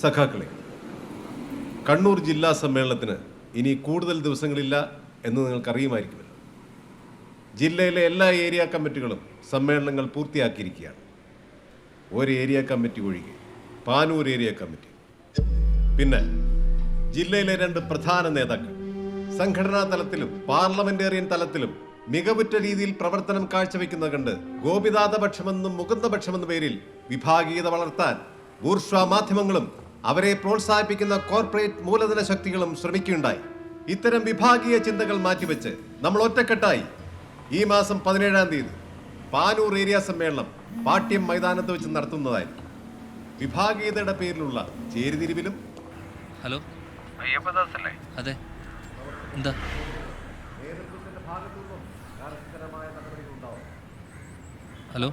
സഖാക്കളെ കണ്ണൂർ ജില്ലാ സമ്മേളനത്തിന് ഇനി കൂടുതൽ ദിവസങ്ങളില്ല എന്ന് നിങ്ങൾക്കറിയുമായിരിക്കുമല്ലോ. ജില്ലയിലെ എല്ലാ ഏരിയ കമ്മിറ്റികളും സമ്മേളനങ്ങൾ പൂർത്തിയാക്കിയിരിക്കുകയാണ്. ഒരു ഏരിയ കമ്മിറ്റി ഒഴികെ പാനൂർ ഏരിയ കമ്മിറ്റി. പിന്നെ ജില്ലയിലെ രണ്ട് പ്രധാന നേതാക്കൾ സംഘടനാ തലത്തിലും പാർലമെന്റേറിയൻ തലത്തിലും മികവുറ്റ രീതിയിൽ പ്രവർത്തനം കാഴ്ചവെക്കുന്നത് കണ്ട് ഗോപിനാഥപക്ഷമെന്നും മുകുന്ദപക്ഷമെന്ന പേരിൽ വിഭാഗീയത വളർത്താൻ ബൂർഷ്വ മാധ്യമങ്ങളും അവരെ പ്രോത്സാഹിപ്പിക്കുന്ന കോർപ്പറേറ്റ് മൂലധന ശക്തികളും ശ്രമിക്കുകയുണ്ടായി. ഇത്തരം വിഭാഗീയ ചിന്തകൾ മാറ്റിവെച്ച് നമ്മൾ ഒറ്റക്കെട്ടായി. ഈ മാസം പതിനേഴാം തീയതി പാനൂർ ഏരിയ സമ്മേളനം പാട്യം മൈതാനത്ത് വെച്ച് നടത്തുന്നതായിരിക്കും. വിഭാഗീയതയുടെ പേരിലുള്ള ചേരിതിരിവിലും ഹലോ? അതെ. എന്താ? ഹലോ?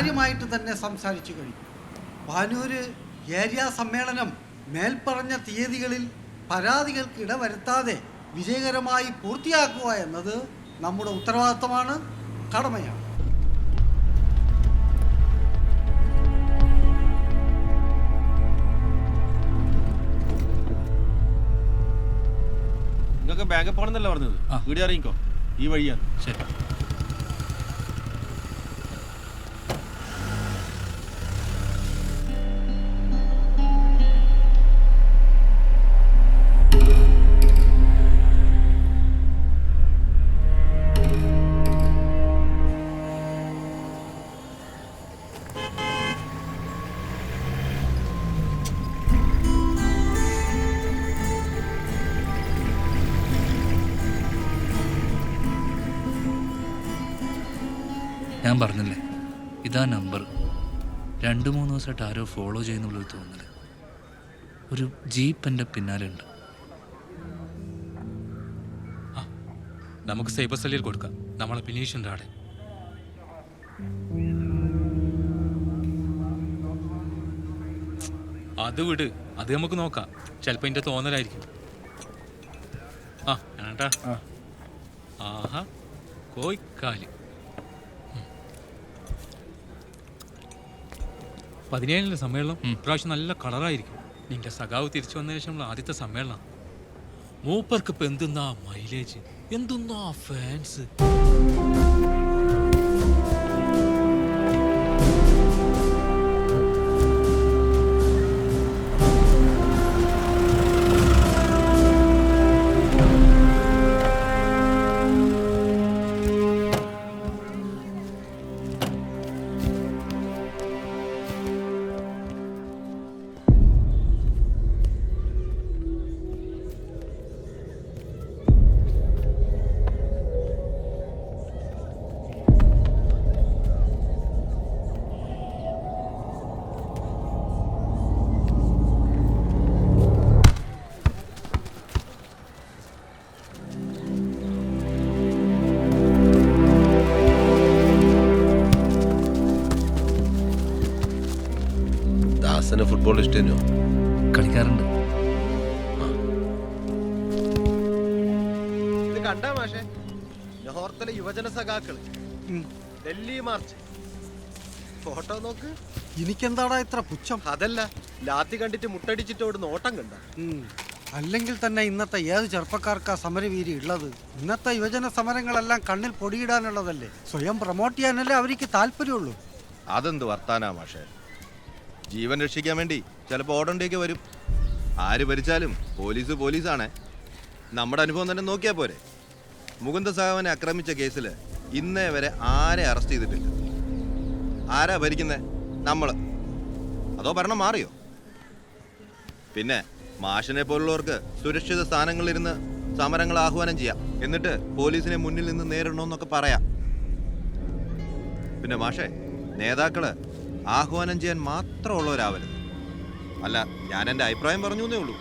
കാര്യമായിട്ട് തന്നെ സംസാരിച്ചു കഴിഞ്ഞു. പാനൂര് ഏരിയ സമ്മേളനം മേൽപ്പറഞ്ഞ തീയതികളിൽ പരാതികൾക്ക് ഇടവരുത്താതെ വിജയകരമായി പൂർത്തിയാക്കുക എന്നത് നമ്മുടെ ഉത്തരവാദിത്തമാണ് കടമയാണ്. നിങ്ങൾക്ക് ബാങ്കിൽ പോകണമെന്നല്ല പറഞ്ഞത്? ആ. വീട് ഇറങ്ങിക്കോ ഈ വഴിയാണ്. ശരി. ഞാൻ പറഞ്ഞില്ലേ? ഇതാ നമ്പർ. രണ്ട് മൂന്ന് ദിവസമായിട്ട് ആരോ ഫോളോ ചെയ്യുന്നുള്ളൊരു തോന്നൽ ഒരു ജീപ്പ് എന്റെ പിന്നാലെ ഉണ്ട്. നമുക്ക് സൈബർ സെല്ലിൽ കൊടുക്കാം. നമ്മളെ ബിനീഷിന്റെ ആടെ. അത് വിട്. അത് നമുക്ക് നോക്കാം. ചിലപ്പോൾ എന്റെ തോന്നലായിരിക്കും. ആ ഏട്ടാ ആഹാ കോയിക്കാൽ. പതിനേഴിലെ സമ്മേളനം ഇപ്രാവശ്യം നല്ല കളറായിരിക്കും. നിന്റെ സഖാവ് തിരിച്ചു വന്നതിന് ശേഷമുള്ള ആദ്യത്തെ സമ്മേളനം മൂപ്പർക്ക് ഇപ്പൊ എന്തുന്നാ മൈലേജ് എന്തുന്നാ ഫാൻസ് ഫുട്ബോൾ ഇഷ്ടനോ കളിക്കാറുണ്ട്. കണ്ടാ മാഷേ? നോർത്തിലെ യുവജന സഖാക്കൾ. ഡൽഹി മാർച്ച്. ഫോട്ടോ നോക്ക്. എനിക്കെന്താടാ ഇത്ര പുച്ഛം? അതല്ല ലാത്തി കണ്ടിട്ട് മുട്ടടിച്ചിട്ട് അവിടെ നോട്ടം കണ്ട. അല്ലെങ്കിൽ തന്നെ ഇന്നത്തെ ഏത് ചെറുപ്പക്കാർക്കാ സമരവീരി ഉള്ളത്? ഇന്നത്തെ യുവജന സമരങ്ങളെല്ലാം കണ്ണിൽ പൊടിയിടാനുള്ളതല്ലേ? സ്വയം പ്രൊമോട്ട് ചെയ്യാനല്ലേ അവർക്ക് താല്പര്യമുള്ളൂ. അതെന്ത് വർത്താനാ മാഷേ? ജീവൻ രക്ഷിക്കാൻ വേണ്ടി ചിലപ്പോൾ ഓടേണ്ടിയൊക്കെ വരും. ആര് ഭരിച്ചാലും പോലീസ് പോലീസാണേ. നമ്മുടെ അനുഭവം തന്നെ നോക്കിയാൽ പോരെ. മുകുന്ദ സാഹവനെ ആക്രമിച്ച കേസിൽ ഇന്നേ വരെ ആരെ അറസ്റ്റ് ചെയ്തിട്ടില്ല? ആരാ ഭരിക്കുന്നത് നമ്മൾ അതോ ഭരണം മാറിയോ? പിന്നെ മാഷിനെ പോലുള്ളവർക്ക് സുരക്ഷിത സ്ഥാനങ്ങളിലിരുന്ന് സമരങ്ങൾ ആഹ്വാനം ചെയ്യാം. എന്നിട്ട് പോലീസിനെ മുന്നിൽ നിന്ന് നേരിടണമെന്നൊക്കെ പറയാം. പിന്നെ മാഷേ നേതാക്കൾ ആഹ്വാനം ചെയ്യാൻ മാത്രമുള്ളവരാവരുത്. അല്ല ഞാൻ എന്റെ അഭിപ്രായം പറഞ്ഞു എന്നേ ഉള്ളൂ.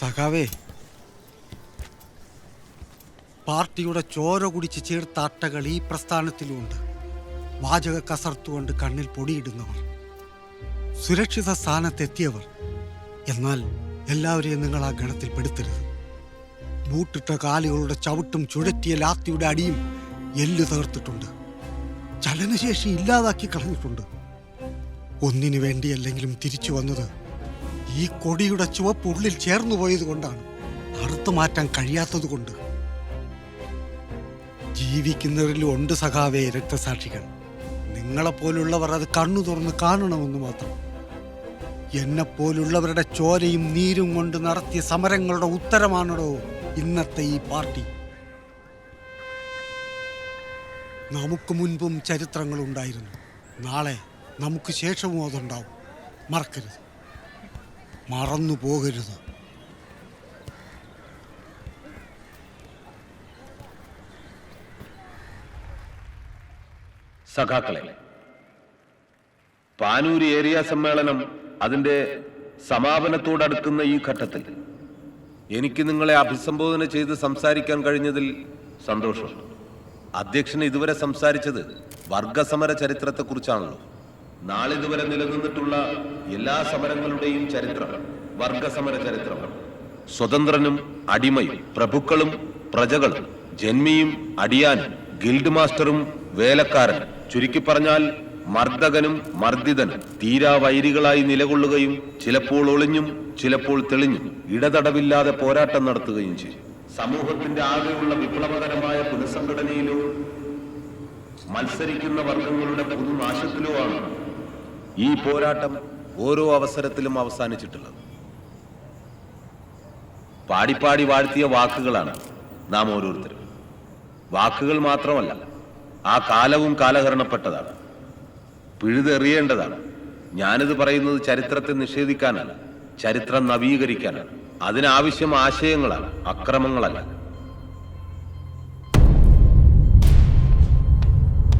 സഖാവേ പാർട്ടിയുടെ ചോര കുടിച്ച് ചേർത്ത അട്ടകൾ ഈ പ്രസ്ഥാനത്തിലുമുണ്ട് വാചക കസർത്തുകൊണ്ട് കണ്ണിൽ പൊടിയിടുന്നവർ സുരക്ഷിത സ്ഥാനത്തെത്തിയവർ. എന്നാൽ എല്ലാവരെയും നിങ്ങൾ ആ ഗണത്തിൽ പെടുത്തരുത്. ബൂട്ടിട്ട കാലുകളുടെ ചവിട്ടും ചുഴറ്റിയ ലാത്തിയുടെ അടിയും എല്ല് തകർത്തിട്ടുണ്ട്. ചലനശേഷി ഇല്ലാതാക്കി കളഞ്ഞിട്ടുണ്ട്. ഒന്നിനു വേണ്ടിയല്ലെങ്കിലും തിരിച്ചു വന്നത് ഈ കൊടിയുടെ ചുവപ്പ് ഉള്ളിൽ ചേർന്നു പോയത് കൊണ്ടാണ് മാറ്റാൻ കഴിയാത്തത് കൊണ്ട് ജീവിക്കുന്നവരിലും ഉണ്ട് സഖാവേ രക്തസാക്ഷികൾ. നിങ്ങളെപ്പോലുള്ളവർ അത് കണ്ണു തുറന്ന് കാണണമെന്ന് മാത്രം. എന്നെപ്പോലുള്ളവരുടെ ചോരയും നീരും കൊണ്ട് നടത്തിയ സമരങ്ങളുടെ ഉത്തരമാണടോ ഇന്നത്തെ ഈ പാർട്ടി. നമുക്ക് മുൻപും ചരിത്രങ്ങളുണ്ടായിരുന്നു. നാളെ നമുക്ക് ശേഷവും അതുണ്ടാവും. മറക്കരുത്. മറന്നു പോകരുത് സഖാക്കളെ പാനൂർ ഏരിയ സമ്മേളനം അതിന്റെ സമാപനത്തോടടുക്കുന്ന ഈ ഘട്ടത്തിൽ എനിക്ക് നിങ്ങളെ അഭിസംബോധന ചെയ്ത് സംസാരിക്കാൻ കഴിഞ്ഞതിൽ സന്തോഷം. അധ്യക്ഷൻ ഇതുവരെ സംസാരിച്ചത് വർഗസമര ചരിത്രത്തെക്കുറിച്ചാണല്ലോ. നാളിതുവരെ നിലനിന്നിട്ടുള്ള എല്ലാ സമരങ്ങളുടെയും ചരിത്രം വർഗസമര ചരിത്രമാണ്. സ്വതന്ത്രനും അടിമയും പ്രഭുക്കളും പ്രജകളും ജന്മിയും അടിയാനും ഗിൽഡ് മാസ്റ്ററും വേലക്കാരനും ചുരുക്കി പറഞ്ഞാൽ മർദ്ദകനും മർദ്ദിതനും തീരാ വൈരികളായി നിലകൊള്ളുകയും ചിലപ്പോൾ ഒളിഞ്ഞും ചിലപ്പോൾ തെളിഞ്ഞും ഇടതടവില്ലാതെ പോരാട്ടം നടത്തുകയും ചെയ്യും. സമൂഹത്തിന്റെ ആകെയുള്ള വിപ്ലവകരമായ പുനഃസംഘടനയിലോ മത്സരിക്കുന്ന വർഗങ്ങളുടെ പുതുനാശത്തിലോ ആണ് ഈ പോരാട്ടം ഓരോ അവസരത്തിലും അവസാനിച്ചിട്ടുള്ളത്. പാടിപ്പാടി വാഴ്ത്തിയ വാക്കുകളാണ് നാം ഓരോരുത്തരും. വാക്കുകൾ മാത്രമല്ല ആ കാലവും കാലഹരണപ്പെട്ടതാണ്. പിഴുതെറിയേണ്ടതാണ്. ഞാനിത് പറയുന്നത് ചരിത്രത്തെ നിഷേധിക്കാനല്ല ചരിത്രം നവീകരിക്കാനാണ്. അതിനാവശ്യം ആശയങ്ങളാണ് അക്രമങ്ങളല്ല.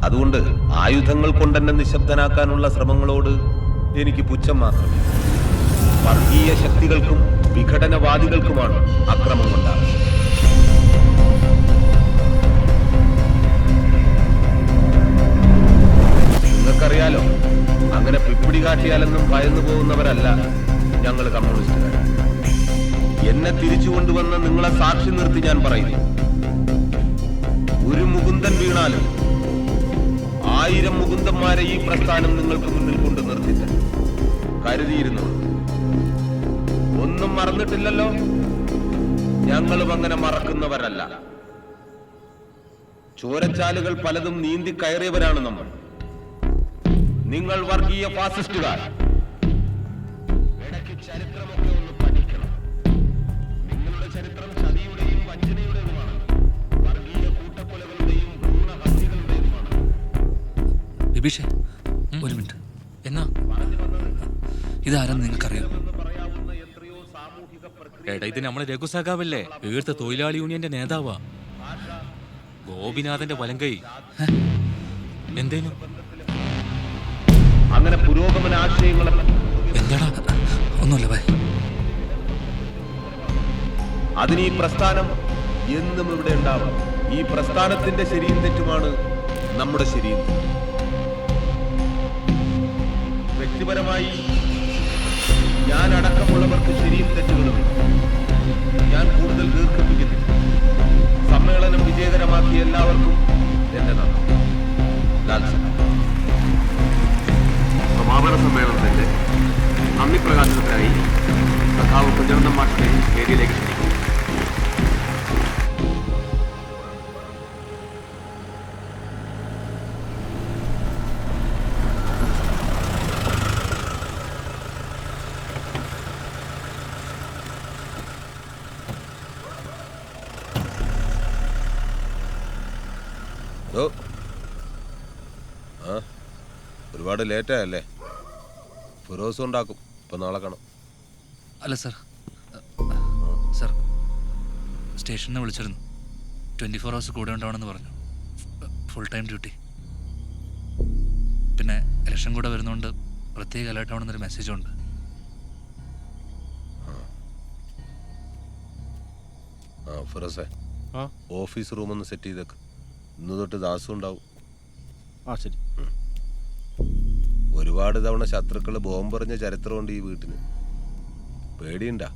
അതുകൊണ്ട് ആയുധങ്ങൾ കൊണ്ടെന്നെ നിശബ്ദനാക്കാനുള്ള ശ്രമങ്ങളോട് എനിക്ക് പുച്ഛം മാത്രമേ. വർഗീയ ശക്തികൾക്കും വിഘടനവാദികൾക്കുമാണ് അക്രമം ഞാൻ പറയുന്നു. ഒരു മുകുന്ദൻ വീണാലും ആയിരം മുകുന്ദന്മാരെ ഈ പ്രസ്ഥാനം നിങ്ങൾക്ക് മുന്നിൽ കൊണ്ട് നിർത്തില്ല കരുതിയിരുന്നു? ഒന്നും മറന്നിട്ടില്ലല്ലോ? ഞങ്ങളും അങ്ങനെ മറക്കുന്നവരല്ല. ചോരച്ചാലുകൾ പലതും നീന്തി കയറിയവരാണ് നമ്മൾ. നിങ്ങൾ വർഗീയ ഫാസിസ്റ്റുകാർ. ബിബീഷേ ഒരു മിനിറ്റ്. എന്നാ? ഇതാരെന്ന് നിങ്ങൾക്കറിയാം. എടാ ഇത് നമ്മളെ രഘു സഖാവല്ലേ ഈർത്ത തൊഴിലാളി യൂണിയന്റെ നേതാവാ. ഗോപിനാഥന്റെ വലങ്കൈ. എന്തേനു? അങ്ങനെ പുരോഗമന ആശയങ്ങളെ എന്താടാ? ഒന്നുമില്ല ബൈ അതിന് ഈ പ്രസ്ഥാനം എന്നും ഇവിടെ ഉണ്ടാവും ഈ പ്രസ്ഥാനത്തിന്റെ ശരിയും തെറ്റുമാണ് നമ്മുടെ ശരിയും തെറ്റും. വ്യക്തിപരമായി ഞാൻ അടക്കമുള്ളവർക്ക് ശരിയും തെറ്റുകളും ഞാൻ കൂടുതൽ ദീർഘിപ്പിക്കുന്നില്ല. സമ്മേളനം വിജയകരമാക്കിയ എല്ലാവർക്കും എന്റെ നന്ദി. സമാപന സമ്മേളനത്തിന്റെ നന്ദി പ്രകാശനത്തിനായി സഖാവ് കുഞ്ഞനന്ദൻ മാഷിനെ വേദിയിലേക്ക് ആ ഒരുപാട് ലേറ്റായല്ലേ? ഫിറോസ് ഉണ്ടാക്കും. ഇപ്പൊ നാളെ കാണാം. അല്ല സർ. സർ സ്റ്റേഷനിൽ വിളിച്ചിരുന്നു. ട്വന്റി ഫോർ ഹവേഴ്സ് കൂടെ ഉണ്ടാവണമെന്ന് പറഞ്ഞു. Full time duty. പിന്നെ ഇലക്ഷൻ കൂടെ വരുന്നുണ്ട് പ്രത്യേക അലേർട്ട് ആവണമെന്നൊരു മെസ്സേജും ഉണ്ട്. ആ ഫിറോസേ ആ? ഓഫീസ് റൂമൊന്ന് ഒന്ന് സെറ്റ് ചെയ്തേക്ക്. ഇന്ന് തൊട്ട് ദാസും ഉണ്ടാവും. ആ ശരി. ഒരുപാട് തവണ ശത്രുക്കൾ ബോംബെറിഞ്ഞ ചരിത്രമുണ്ട് ഈ വീട്ടിന് പേടിയുണ്ടാ.